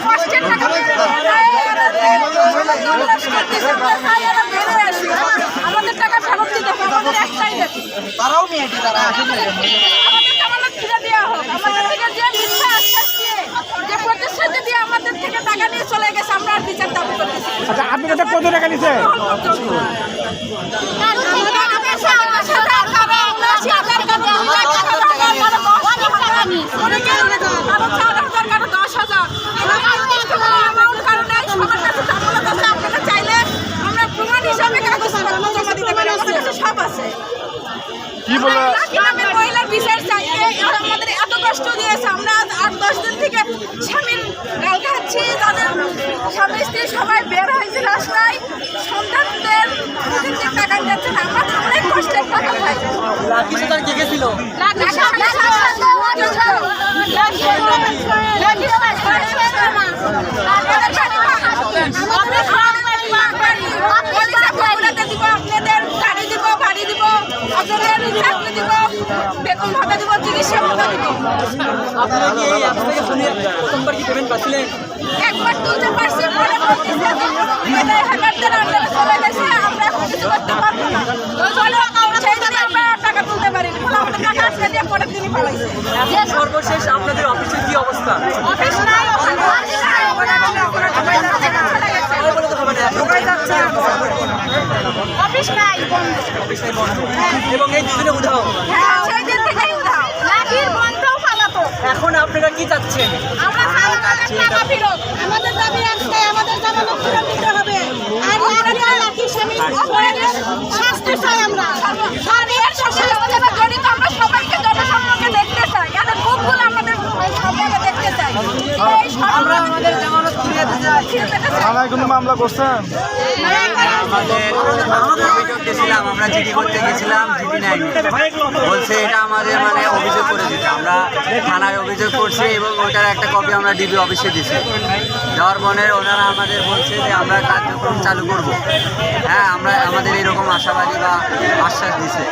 কষ্টের টাকা আমাদের টাকা ফেরত দিতে হবে আমাদের একটাই দাবি তারাও নিয়ে তারা আসলে আমাদের জামানত ফিরে দেওয়া আমাদের প্রতিশ্রুতি দিয়ে আমাদের থেকে টাকা নিয়ে চলে গেছে আমরা আর বিচার দাবি করতেছি আচ্ছা আপনি কাছে কত টাকা নিছে সব আছে। কি বলে আমি মহিলার বিচার চাই? আমাদের এত কষ্ট দিয়েছে। আমরা আট দশ দিন থেকে স্বামীর গাল খাচ্ছি। তাদের স্বামী স্ত্রী সবাই বের হয়েছে রাস্তায় সন্তানদের টাকা যাচ্ছে না আমাদের অনেক কষ্টের টাকা ভাই? লাঠি সুতার কে গেছিল আপনাদের গাড়ি দিব বাড়ি দিব আপনাদের চাকরি দিব বেতন ভাতা দিব চিকিৎসা ভাতা দিব আপনারা কি এই অ্যাপস থেকে শুনে প্রথমবার কি পেমেন্ট পাচ্ছিলেন? একবার তুলতে পারছি পরে বলতেছে মেয়েদের হ্যাকারদের আন্ডারে চলে গেছে আমরা কিছু করতে পারব না। চলো সেই জন্য আমরা টাকা তুলতে পারিনি। বলে আমাদের টাকা আজকে দিয়ে পরের দিনই পালাইছে। সর্বশেষ আপনাদের অফিসের কি অবস্থা? অফিস নাই ওখানে অফিস নাই ওখানে ওখানে সবাই যাচ্ছে। চলে এখন আপনারা কি চাচ্ছেন আমরা সালামানের টাকা ফেরত আমাদের দাবি একটাই আমাদের জামানত ফেরত দিতে হবে আর লাঠি আর স্বামী অপরাধের শাস্তি চাই আমরা সরকার শাসনের সাথে জড়িত আমরা সবাইকে জনসম্মুখে দেখতে চাই এদের মুখগুলো আমাদের সামনে দেখতে চাই আমরা আমাদের জামানত ফিরিয়ে দিতে চাই ফিরে পেতে চাই থানায় কোনো মামলা করছেন আমাদের আমরা জিডি করতে গেছিলাম জিডি নেয়নি বলছে এটা আমাদের মানে অভিযোগ করে থানায় অভিযোগ করছি এবং ওইটার একটা কপি আমরা ডিবি অফিসে দিছি। পরে ওনারা আমাদের বলছে যে আমরা কার্যক্রম চালু করব। হ্যাঁ আমরা আমাদের এরকম আশাবাদী বা আশ্বাস দিছে।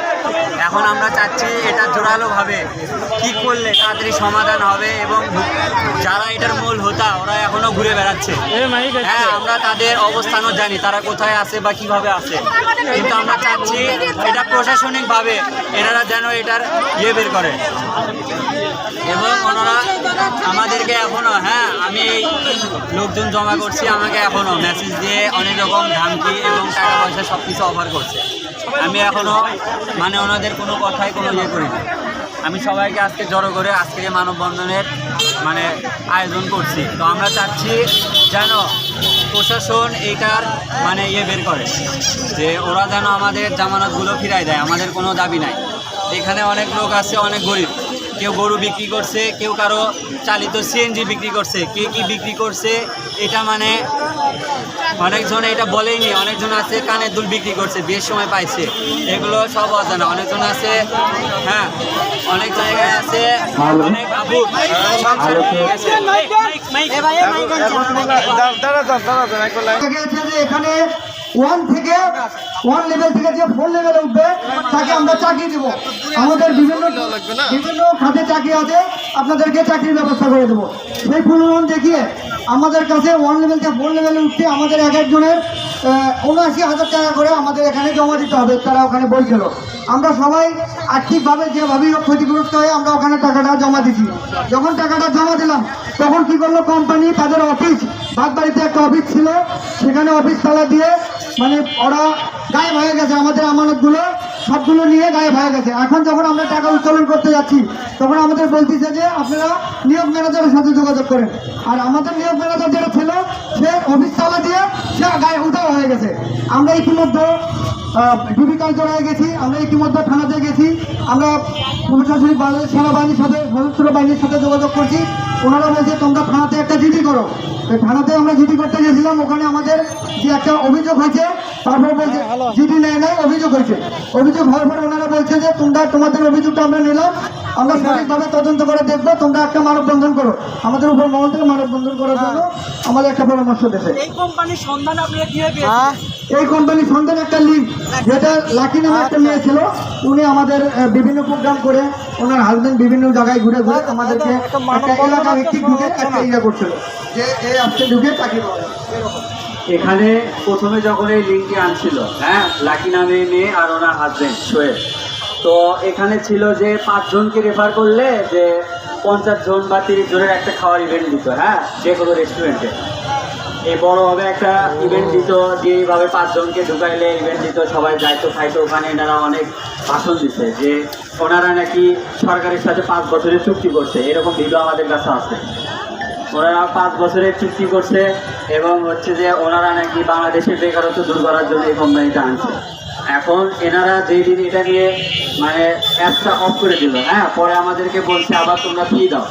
এখন আমরা চাচ্ছি এটা জোরালোভাবে কি করলে তাড়াতাড়ি সমাধান হবে এবং যারা এটার মূল হোতা ওরা এখনও ঘুরে বেড়াচ্ছে। হ্যাঁ আমরা তাদের অবস্থানও জানি তারা কোথায় আছে বা কীভাবে আছে। কিন্তু আমরা চাচ্ছি এটা প্রশাসনিকভাবে এনারা যেন এটার ইয়ে বের করে। এবং ওনারা আমাদেরকে এখনও হ্যাঁ আমি এই লোকজন জমা করছি, আমাকে এখনও মেসেজ দিয়ে অনেক রকম ধামকি এবং টাকা পয়সা সব কিছু অফার করছে। আমি এখনও মানে ওনাদের কোনো কথাই কোনো ইয়ে করি না আমি সবাইকে আজকে জড়ো করে আজকে মানববন্ধনের মানে আয়োজন করছি। তো আমরা চাচ্ছি যেন প্রশাসন এইটার মানে ইয়ে বের করে, যে ওরা যেন আমাদের জামানতগুলো ফিরাই দেয়। আমাদের কোনো দাবি নাই। এখানে অনেক লোক আছে, অনেক গরিব। কেউ গরু বিক্রি করছে কেউ কারও চালিত সিএনজি বিক্রি করছে কে কি বিক্রি করছে এটা মানে অনেকজন এটা বলেইনি অনেকজন আছে কানের দুল বিক্রি করছে বিয়ের সময় পাইছে এগুলো সব অজানা অনেকজন আছে হ্যাঁ অনেক জায়গায় আছে অনেক আবু এখানে ওয়ান থেকে ওয়ান লেভেল থেকে যে ফোর লেভেলে উঠবে তাকে আমরা চাকরি দিব। আমাদের বিভিন্ন বিভিন্ন খাতে চাকরি আছে আপনাদেরকে চাকরির ব্যবস্থা করে দেবো। সেই প্রলোভন দেখিয়ে আমাদের কাছে ওয়ান লেভেল থেকে ফোর লেভেলে উঠতে আমাদের এক একজনের উনআশি হাজার টাকা করে আমাদের এখানে জমা দিতে হবে তারা ওখানে বলছিল আমরা সবাই আর্থিকভাবে যেভাবেই ক্ষতিগ্রস্ত হয়ে আমরা ওখানে টাকাটা জমা দিছি যখন টাকাটা জমা দিলাম তখন কি করল কোম্পানি তাদের অফিস বাগবাড়িতে একটা অফিস ছিল সেখানে অফিস তালা দিয়ে মানে ওরা গায়েব হয়ে গেছে, আমাদের আমানতগুলো, সবগুলো নিয়ে গায়েব হয়ে গেছে। এখন যখন আমরা টাকা উত্তোলন করতে যাচ্ছি, তখন আমাদের বলতেছে যে আপনারা নিয়োগ ম্যানেজারের সাথে যোগাযোগ করেন। আর আমাদের নিয়োগ ম্যানেজার যেটা ছিল, সে অফিস তালা দিয়ে সে গায়ে উঠাও হয়ে গেছে। আমরা ইতিমধ্যে ডিবি কালচরায় গেছি, আমরা ইতিমধ্যে থানাতে গেছি। আমরা প্রশাসনিক বাহিনী সেনাবাহিনীর সাথে, সশস্ত্র বাহিনীর সাথে যোগাযোগ করছি। ওনারা বলছে, তোমরা থানাতে একটা জিডি করো। থানাতে আমরা জিডি করতে গেছিলাম, ওখানে আমাদের যে একটা অভিযোগ হয়েছে তারপর বলছে জিডি নেয় নাই অভিযোগ হয়েছে। অভিযোগ হওয়ার পরে ওনারা বলছে যে তোমরা তোমাদের অভিযোগটা আমরা নিলাম। আমরা সঠিকভাবে তদন্ত করে দেখব। তোমরা একটা মানববন্ধন করো। আমাদের উপর মহল থেকে মানববন্ধন করার জন্য আমাদের একটা পরামর্শ দেবে। এই কোম্পানির সন্ধান আপনারা কীভাবে এই কোম্পানির সন্তান একটা লিঙ্ক যেটা লাকি নামে একটা মেয়ে ছিল। উনি আমাদের বিভিন্ন প্রোগ্রাম করে ওনার হাজবেন্ড বিভিন্ন জায়গায় ঘুরে ঘুরে আমাদেরকে একটা এলাকা ভিত্তিক ঢুকে একটা ইয়ে করছিল যে এই অ্যাপসে ঢুকে চাকরি পাওয়া যাবে এখানে প্রথমে যখন এই লিঙ্কটি আনছিল হ্যাঁ লাকি নামে মেয়ে আর ওনার হাজবেন্ড শোয়েব তো এখানে ছিল যে পাঁচজনকে রেফার করলে যে পঞ্চাশ জন বা তিরিশ জনের একটা খাওয়ার ইভেন্ট দিত হ্যাঁ যে কোনো রেস্টুরেন্টে এই বড়ভাবে একটা ইভেন্ট দিত, যে এইভাবে পাঁচজনকে ঢুকাইলে ইভেন্ট দিত, সবাই যাইতো খাইতো। ওখানে এনারা অনেক ভাষণ দিছে যে ওনারা নাকি সরকারের সাথে পাঁচ বছরের চুক্তি করছে। এরকম ভিডিও আমাদের কাছে আছে। ওনারা পাঁচ বছরের চুক্তি করছে এবং হচ্ছে যে ওনারা নাকি বাংলাদেশের বেকারত্ব দূর করার জন্য এই কোম্পানিটা আনছে। এখন এনারা যেই দিন এটা নিয়ে মানে অ্যাপটা অফ করে দিল হ্যাঁ? পরে আমাদেরকে বলছে, আবার তোমরা ফি দাও।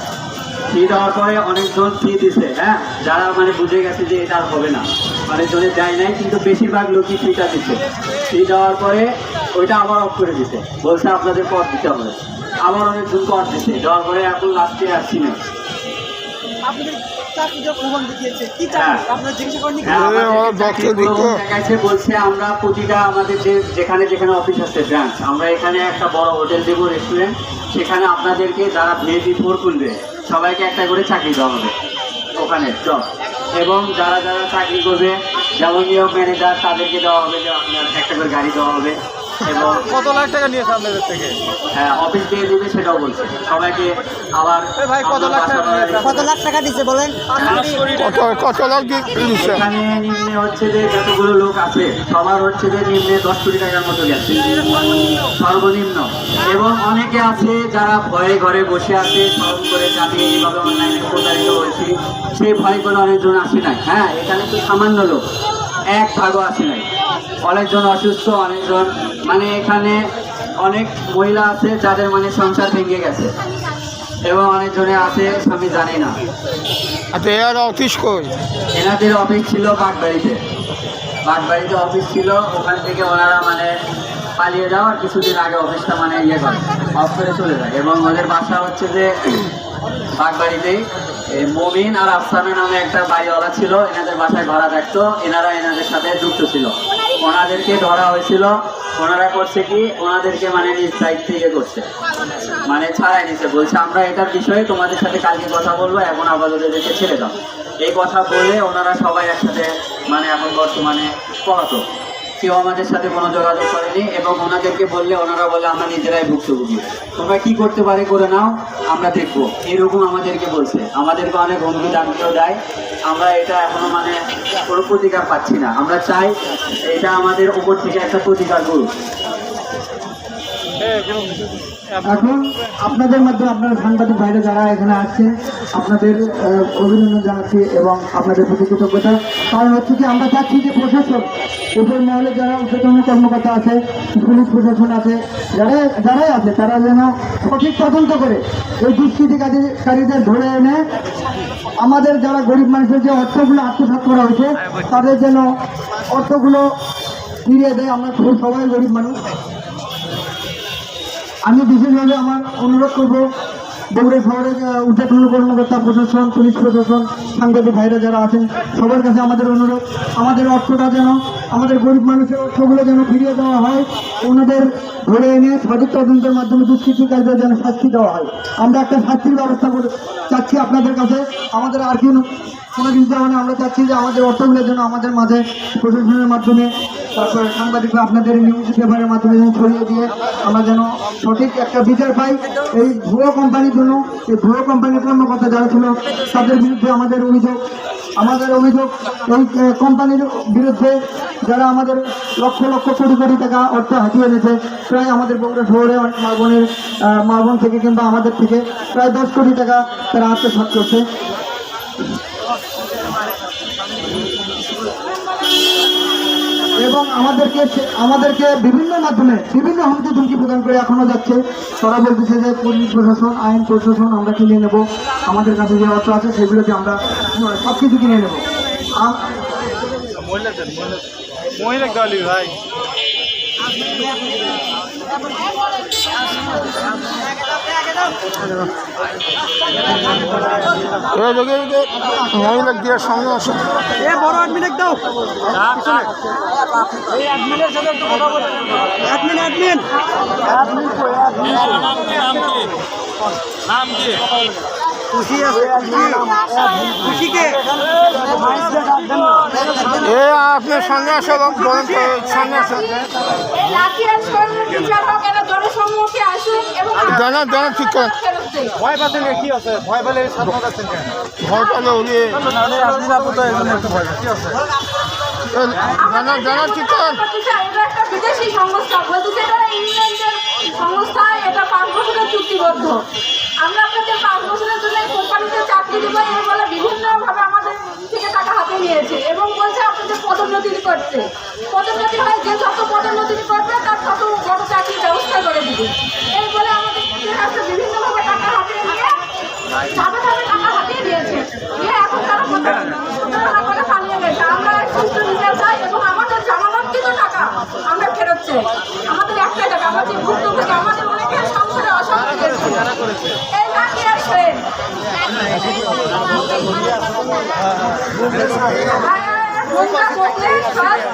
ফি দেওয়ার পরে অনেকজন ফি দিছে হ্যাঁ? যারা মানে বুঝে গেছে যে এটা আর হবে না। অনেকজনের যায় নাই, কিন্তু বেশিরভাগ লোকই ফিটা দিচ্ছে ফি দেওয়ার পরে ওইটা আবার অফ করে দিছে। বলছে, আপনাদের কর দিতে হবে। আবার অনেকজন কর দিছে। দেওয়ার পরে এখন লাস্টে আসছি না আপনাদের চাকরি প্রমাণ দেখিয়েছে কি হ্যাঁ। চাকরি আপনারা জিজ্ঞাসা করেননি হ্যাঁ, দেখাইছে বলছে আমরা প্রতিটা আমাদের যে যেখানে যেখানে অফিস আছে ব্রাঞ্চ আমরা এখানে একটা বড় হোটেল দেবো রেস্টুরেন্ট সেখানে আপনাদেরকে যারা ভিআইপি ফোর খুলবে সবাইকে একটা করে চাকরি দেওয়া হবে ওখানে জব এবং যারা যারা চাকরি করবে যেমন নিয়োগ ম্যানেজার তাদেরকে দেওয়া হবে যে আপনার একটা করে গাড়ি দেওয়া হবে। এবং কত লাখ টাকা নিয়েছে আপনাদের থেকে? হ্যাঁ, অফিস দিয়ে দিবে সেটাও বলছে। সবাইকে আবার ভাই, কত লাখ টাকা কত লাখ টাকা দিচ্ছে বলেন? কত কত লাখ দিচ্ছে এখানে নিম্নে হচ্ছে যে যতগুলো লোক আছে সবার হচ্ছে যে নিম্নে দশ কোটি টাকার মতো গেছে। সর্বনিম্ন। এবং অনেকে আছে যারা ভয়ে ঘরে বসে আছে স্মরণ করে যাবে এইভাবে অনলাইনে প্রতারিত হয়েছি। সেই ভয় করে অনেকজন আসে নাই। হ্যাঁ এখানে তো সামান্য লোক। এক ভাগও আসে নাই। অনেকজন অসুস্থ অনেকজন মানে এখানে অনেক মহিলা আছে যাদের মানে সংসার ভেঙে গেছে। এবং অনেকজনে আছে আমি জানি না। আচ্ছা এর অফিস কই? এনাদের অফিস ছিল বাগবাড়িতে। বাগবাড়িতে অফিস ছিল ওখান থেকে ওনারা মানে পালিয়ে যাওয়ার কিছুদিন আগে অফিসটা মানে ইয়ে করে অফ করে চলে যায়। এবং ওদের বাসা হচ্ছে যে বাগবাড়িতেই। মমিন আর আফসানা নামে একটা বাড়িওয়ালা ছিল এনাদের বাসায় ভাড়া থাকতো। এনারা এনাদের সাথে যুক্ত ছিল। ওনাদেরকে ধরা হয়েছিল। ওনারা করছে কি? ওনাদেরকে মানে নিজ সাইড থেকে করছে। মানে ছাড়াই নিছে। বলছে, আমরা এটার বিষয়ে তোমাদের সাথে কালকে কথা বলব, এখন আপাতত এদেরকে ছেড়ে দাও। এই কথা বলে ওনারা সবাই একসাথে মানে এখন বর্তমানে পলাতক। কেউ আমাদের সাথে কোনো যোগাযোগ করেনি এবং ওনাদেরকে বললে, ওনারা বলে, আমরা নিজেরাই ভুক্তভোগী। তোমরা কি করতে পারে করে নাও, আমরা দেখব। এরকম আমাদেরকে বলছে। আমাদেরকে অনেক হুমকি দামকেও দেয়। আমরা এটা এখনও মানে কোনো প্রতিকার পাচ্ছি না। আমরা চাই এটা আমাদের ওপর থেকে একটা প্রতিকার করুক। এখন আপনাদের মধ্যে আপনারা সাংবাদিক বাইরে যারা এখানে আসছেন, আপনাদের অভিনন্দন জানাচ্ছি এবং আপনাদের প্রতি কৃতজ্ঞতা। কারণ হচ্ছে কি, আমরা চাচ্ছি যে প্রশাসক উপর মহলে যারা উচ্চতম কর্মকর্তা আছে, পুলিশ প্রশাসন আছে, যারা, যারাই আছে, তারা যেন সঠিক তদন্ত করে এই দুষ্কৃতিকারীদের ধরে এনে আমাদের যারা গরিব মানুষের যে অর্থগুলো আত্মসাৎ করা হয়েছে, তাদের যেন অর্থগুলো ফিরিয়ে দেয়। আমরা সবাই গরিব মানুষ। আমি বিশেষভাবে আমার অনুরোধ করব বগুড়া শহরে উদ্যোগন কর্মকর্তা, প্রশাসন, পুলিশ প্রশাসন, সাংবাদিক ভাইরা যারা আছেন, সবার কাছে আমাদের অনুরোধ, আমাদের অর্থটা যেন, আমাদের গরিব মানুষের অর্থগুলো যেন ফিরিয়ে দেওয়া হয়, ওনাদের ধরে এনে সঠিক তদন্তের মাধ্যমে দুষ্কৃতিকারীদের যেন শাস্তি দেওয়া হয়। আমরা একটা শাস্তির ব্যবস্থা করে চাচ্ছি আপনাদের কাছে, আমাদের আর কি কোনো কিছু আমরা চাচ্ছি যে আমাদের অর্থগুলো যেন আমাদের মাঝে প্রশাসনের মাধ্যমে তারপরে সাংবাদিকরা আপনাদের নিউজ পেপারের মাধ্যমে যেন ছড়িয়ে দিয়ে আমরা যেন সঠিক একটা বিচার পাই। এই ভুয়ো কোম্পানির জন্য এই ভুয়ো কোম্পানির কর্মকর্তা যারা ছিল তাদের বিরুদ্ধে আমাদের অভিযোগ আমাদের অভিযোগ এই কোম্পানির বিরুদ্ধে যারা আমাদের লক্ষ লক্ষ কোটি কোটি টাকা অর্থ হাতিয়ে এনেছে প্রায় আমাদের বগুড়া শহরে অনেক মা বোনের আহ, থেকে কিংবা আমাদের থেকে প্রায় দশ কোটি টাকা তারা আত্মসাৎ করছে। এবং আমাদেরকে আমাদেরকে বিভিন্ন মাধ্যমে বিভিন্ন হুমকি ধুমকি প্রদান করে এখনও যাচ্ছে। তারা বলতেছে যে পুলিশ প্রশাসন, আইন প্রশাসন, আমরা কিনে নেব। আমাদের কাছে যে অর্থ আছে সেগুলোকে আমরা সব কিছু কিনে নেব। মহিলা মহিলা ভাই মহিলা দিয়ে সঙ্গে আসো। এ বড় অ্যাডমিন দাও। অ্যাডমিন অ্যাডমিন নাম কি নাম কি? খুশি আছে? খুশিকে? এ আপনার সামনে আসো তো সামনে আসো। এবং ঠিক করে ভয় পাচ্ছেন কি? আছে? ভয় পেলে যাচ্ছেন কেন ভয় পেলে উনি নিরাপত্তা এখানে একটু ভয় কি আছে? দানা দানা ঠিক করেন। বলতেছে, এটা একটা বিদেশি সংস্থা। বলতেছে এটা ইংল্যান্ডের সংস্থা এটা পাঁচ বছরের চুক্তিবদ্ধ। আমরা আপনাদের পাঁচ বছরের জন্য কোম্পানিতে চাকরি দেবো এই বলে বিভিন্নভাবে আমাদের থেকে টাকা হাতে নিয়েছে এবং বলছে আপনাদের পদোন্নতি করতে। পদোন্নতি হয় যে যত পদোন্নতি করবে তার তত বড় চাকরির ব্যবস্থা করে দিবে এই বলে আমাদের কাছে বিভিন্নভাবে টাকা হাতে নিয়ে ধাপে ধাপে টাকা হাতিয়ে দিয়েছে দিয়ে এখন তারা প্রতারণা করে পালিয়ে গেছে আমরা সুস্থ বিচার চাই এবং আমাদের জামানতকৃত টাকা আমরা ফেরত চাই আমাদের একটা টাকা আমাদের ভুক্তভোগী আমাদের অনেকের সংসারে অশান্তি হয়েছে এই লাঠি আর শোয়েন কোনটা বললে সব আমরা চাই জড়িতরা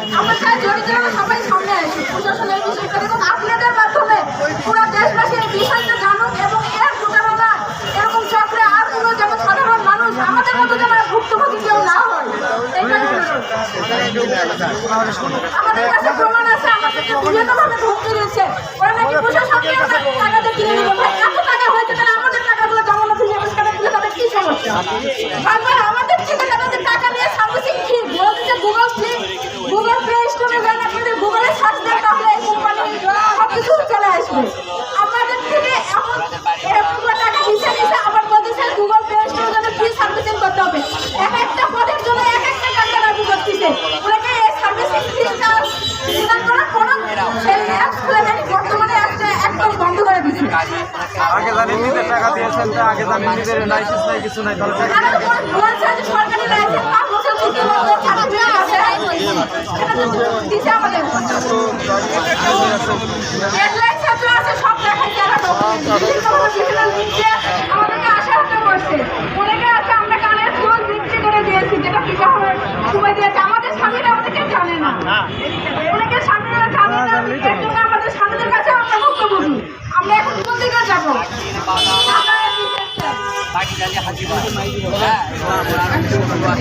সবাই সামনে আসি প্রশাসনের বিষয়টা এবং আপনাদের মাধ্যমে পুরো দেশবাসী এই বিষয়টা জানুক এবং এর প্রতারণা এরকম চক্রে আর কোনো যেন সাধারণ মানুষ আমাদের মতো যেন ভুক্তভোগী কেউ না হয়। আমাদের কাছে প্রমাণ আছে, আমাদেরকে বিভিন্নভাবে ধমকি দিচ্ছে ওরা নাকি প্রশাসনকে আমরা টাকাতে কিনে নিব ভাই এত টাকা হয়েছে তাহলে আমাদের টাকাগুলো জমা না দিলে টাকা দিলে তাদের কি সমস্যা আমাদের থেকে আমাদের টাকা নিয়ে সামুসিক বলতে গুগল ফি গুগল প্লে স্টোরে যান আপনাদের গুগলে সার্চ দেন তাহলে এই কোম্পানি সব কিছু চলে আসবে আমাদের থেকে এমন এরকম করে টাকা নিচে নিচে আবার বলতেছে গুগল প্লে স্টোরে যাতে ফ্রি সার্ভিসিং করতে হবে এক একটা পদের জন্য এক একটা টাকা দাবি করতেছে ওনাকে এই সার্ভিসিং ফি চার্জ প্রদান করার কোনো সেই অ্যাপস খুলে দেয়নি বর্তমানে অ্যাপটা একদম বন্ধ করে দিচ্ছে আগে জানি নিজের টাকা দিয়েছেন তো আগে জানি নিজের লাইসেন্স নাই কিছু নাই তাহলে আর বলছে যে সরকারি লাইসেন্স পাঁচ বছর ছুটি বন্ধ সার্টিফিকেট আছে সেটা তো দিছে আমাদের হেডলাইন ছাত্র আছে সব দেখাই যারা বিভিন্নভাবে বিভিন্ন লিখছে আমাদেরকে আশাহত করছে। অনেকে আছে, আমরা কানের ফুল বিক্রি করে দিয়েছি, যেটা পিতা হওয়ার সময় দিয়েছে। আমাদের স্বামীরা আমাদেরকে জানে না। অনেকে স্বামীরা জানে না আমাদের স্বামীদের কাছে আমরা ভুক্তভোগী। আমরা এখন কোন দিকে যাব? আপনারা কি চাচ্ছেন?